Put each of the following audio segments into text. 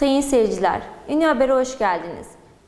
Sayın seyirciler, Ünlü Haber'e hoş geldiniz.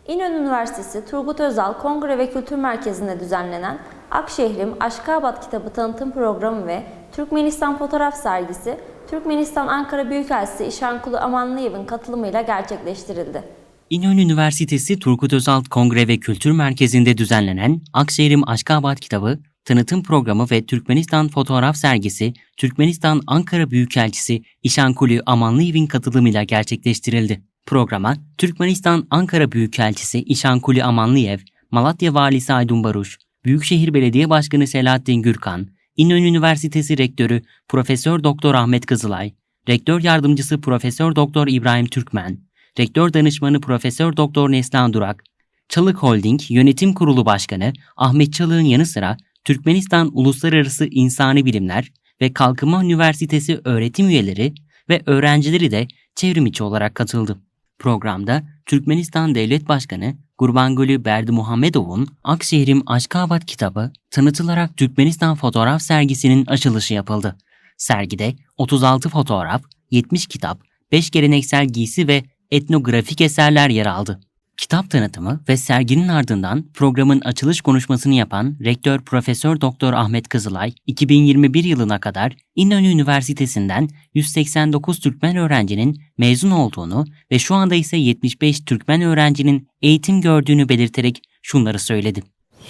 İnönü Üniversitesi Turgut Özal Kongre ve Kültür Merkezi'nde düzenlenen Akşehrim Aşkabat kitabı tanıtım programı ve Türkmenistan fotoğraf sergisi, Türkmenistan Ankara Büyükelçisi İşankulu Amanlıyev'in katılımıyla gerçekleştirildi. İnönü Üniversitesi Turgut Özal Kongre ve Kültür Merkezi'nde düzenlenen Akşehrim Aşkabat kitabı, tanıtım programı ve Türkmenistan fotoğraf sergisi, Türkmenistan Ankara Büyükelçisi İşankulu Amanlıyev'in katılımıyla gerçekleştirildi. Programa Türkmenistan Ankara Büyükelçisi İşankulu Amanlıyev, Malatya Valisi Aydın Baruş, Büyükşehir Belediye Başkanı Selahattin Gürkan, İnönü Üniversitesi Rektörü Profesör Doktor Ahmet Kızılay, Rektör Yardımcısı Profesör Doktor İbrahim Türkmen, Rektör Danışmanı Profesör Doktor Neslihan Durak, Çalık Holding Yönetim Kurulu Başkanı Ahmet Çalık'ın yanı sıra Türkmenistan Uluslararası İnsani Bilimler ve Kalkınma Üniversitesi öğretim üyeleri ve öğrencileri de çevrim içi olarak katıldı. Programda Türkmenistan Devlet Başkanı Gurbanguly Berdi Muhammedov'un Akşehrim Aşkabat kitabı tanıtılarak Türkmenistan fotoğraf sergisinin açılışı yapıldı. Sergide 36 fotoğraf, 70 kitap, 5 geleneksel giysi ve etnografik eserler yer aldı. Kitap tanıtımı ve serginin ardından programın açılış konuşmasını yapan Rektör Profesör Doktor Ahmet Kızılay, 2021 yılına kadar İnönü Üniversitesi'nden 189 Türkmen öğrencinin mezun olduğunu ve şu anda ise 75 Türkmen öğrencinin eğitim gördüğünü belirterek şunları söyledi.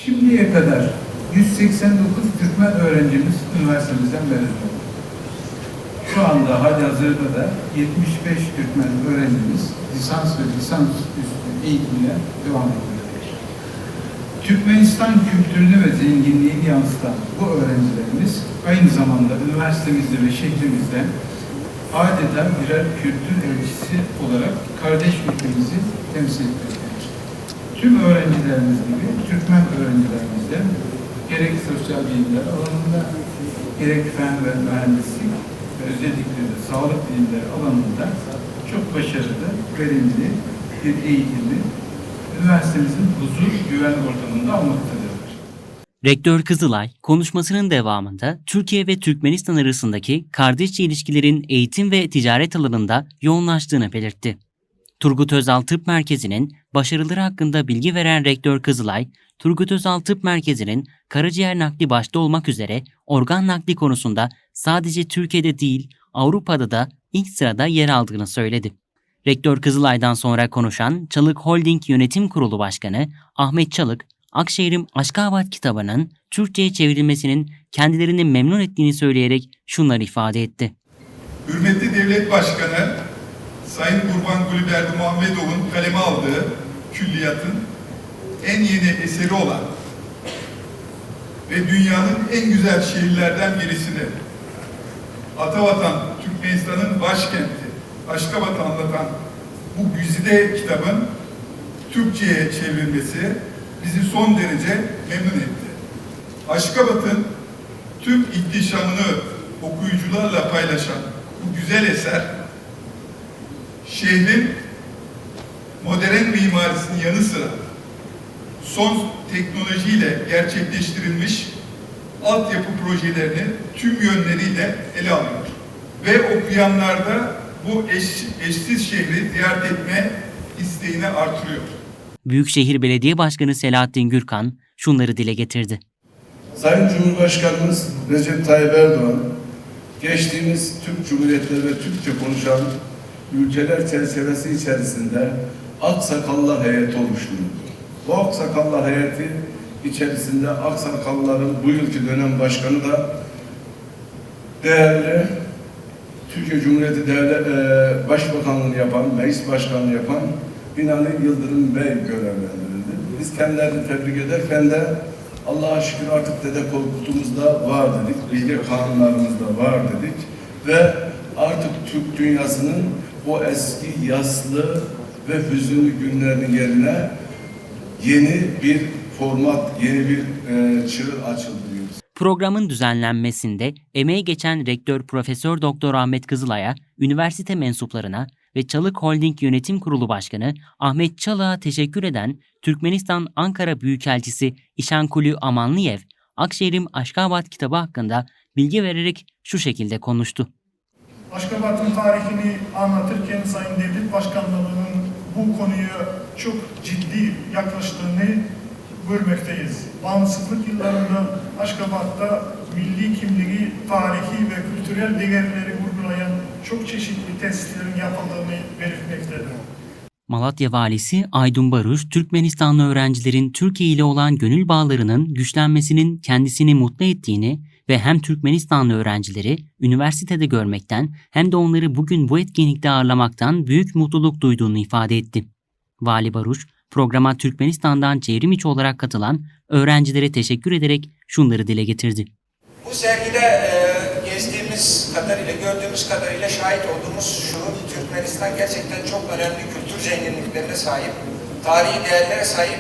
Şimdiye kadar 189 Türkmen öğrencimiz üniversitemizden mezun oldu. Şu anda hali hazırda da 75 Türkmen öğrencimiz lisans ve lisans üstü eğitimine devam etmektedir. Türkmenistan kültürünü ve zenginliğini yansıtan bu öğrencilerimiz aynı zamanda üniversitemizde ve şehrimizde adeta birer kültür elçisi olarak kardeş ülkemizi temsil etmektedir. Tüm öğrencilerimiz gibi Türkmen öğrencilerimiz de gerek sosyal bilimler alanında gerek fen ve mühendislik ve özellikle de sağlık bilimleri alanında çok başarılı, verimli bir eğitimi üniversitemizin huzur, güven ortamında almaktadırlar. Rektör Kızılay, konuşmasının devamında Türkiye ve Türkmenistan arasındaki kardeşçe ilişkilerin eğitim ve ticaret alanında yoğunlaştığını belirtti. Turgut Özal Tıp Merkezi'nin başarıları hakkında bilgi veren Rektör Kızılay, Turgut Özal Tıp Merkezi'nin karaciğer nakli başta olmak üzere organ nakli konusunda sadece Türkiye'de değil Avrupa'da da ilk sırada yer aldığını söyledi. Rektör Kızılay'dan sonra konuşan Çalık Holding Yönetim Kurulu Başkanı Ahmet Çalık, Akşehir'im Aşkabat kitabının Türkçe'ye çevrilmesinin kendilerini memnun ettiğini söyleyerek şunları ifade etti. Hürmetli Devlet Başkanı Sayın Kurban Gülberdi Muhammedov'un kaleme aldığı külliyatın en yeni eseri olan ve dünyanın en güzel şehirlerden birisidir. Atavatan, Türkmenistan'ın başkenti, Aşkabat'ı anlatan bu güzide kitabın Türkçe'ye çevrilmesi bizi son derece memnun etti. Aşkabat'ın tüm ihtişamını okuyucularla paylaşan bu güzel eser, şehrin modern mimarisinin yanı sıra son teknolojiyle gerçekleştirilmiş altyapı projelerini tüm yönleriyle ele alıyor. Ve okuyanlarda bu eş, eşsiz şehri ziyaret etme isteğini artırıyor. Büyükşehir Belediye Başkanı Selahattin Gürkan şunları dile getirdi. Sayın Cumhurbaşkanımız Recep Tayyip Erdoğan, geçtiğimiz Türk Cumhuriyetleri ve Türkçe konuşan ülkeler çerçevesi içerisinde Aksakallılar heyeti oluşturuldu. Bu Aksakallılar heyeti içerisinde Aksakallıların bu yılki dönem başkanı da değerli Türkiye Cumhuriyeti Devlet e, Başbakanlığını yapan, Meclis Başkanlığı yapan Binali Yıldırım Bey görevlendirildi. Biz kendilerini tebrik ederken de Allah'a şükür artık Dede Korkut'umuzda var dedik, bilgi kanunlarımızda var dedik ve artık Türk dünyasının o eski yaslı ve hüzünlü günlerinin yerine yeni bir format, yeni bir e, çığır açıldı. Programın düzenlenmesinde emeği geçen Rektör Profesör Doktor Ahmet Kızılay'a, üniversite mensuplarına ve Çalık Holding Yönetim Kurulu Başkanı Ahmet Çalık'a teşekkür eden Türkmenistan Ankara Büyükelçisi İşankulu Amanlıyev, Akşehir'im Aşkabat kitabı hakkında bilgi vererek şu şekilde konuştu. Aşkabat'ın tarihini anlatırken Sayın Devlet Başkanlığı'nın bu konuya çok ciddi yaklaştığını görmekteyiz. Bağımsızlık yıllarında Aşkabat'ta milli kimliği, tarihi ve kültürel değerleri vurgulayan çok çeşitli testlerin yapıldığını belirtmektedir. Malatya Valisi Aydın Baruş, Türkmenistanlı öğrencilerin Türkiye ile olan gönül bağlarının güçlenmesinin kendisini mutlu ettiğini ve hem Türkmenistanlı öğrencileri üniversitede görmekten hem de onları bugün bu etkinlikte ağırlamaktan büyük mutluluk duyduğunu ifade etti. Vali Baruş, programa Türkmenistan'dan çevrim içi olarak katılan öğrencilere teşekkür ederek şunları dile getirdi. Bu sergide e, gezdiğimiz kadarıyla, gördüğümüz kadarıyla şahit olduğumuz şu, Türkmenistan gerçekten çok önemli kültür zenginliklerine sahip, tarihi değerlere sahip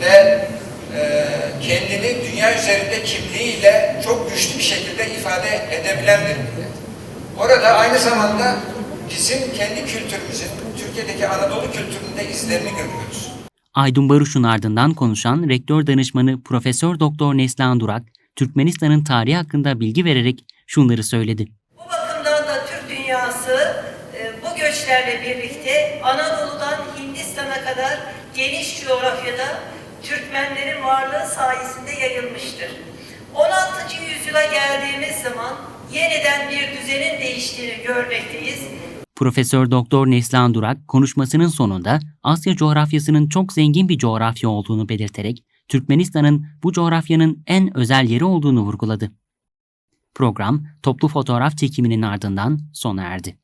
ve e, kendini dünya üzerinde kimliğiyle çok güçlü bir şekilde ifade edebilen bir millet. Orada aynı zamanda bizim kendi kültürümüzün, Türkiye'deki Anadolu kültüründe izlerini görüyoruz. Aydın Baruş'un ardından konuşan rektör danışmanı Profesör Doktor Neslihan Durak, Türkmenistan'ın tarihi hakkında bilgi vererek şunları söyledi. Bu bakımdan da Türk dünyası e, bu göçlerle birlikte Anadolu'dan Hindistan'a kadar geniş coğrafyada Türkmenlerin varlığı sayesinde yayılmıştır. 16. yüzyıla geldiğimiz zaman yeniden bir düzenin değiştiğini görmekteyiz. Profesör Doktor Neslihan Durak konuşmasının sonunda Asya coğrafyasının çok zengin bir coğrafya olduğunu belirterek Türkmenistan'ın bu coğrafyanın en özel yeri olduğunu vurguladı. Program toplu fotoğraf çekiminin ardından sona erdi.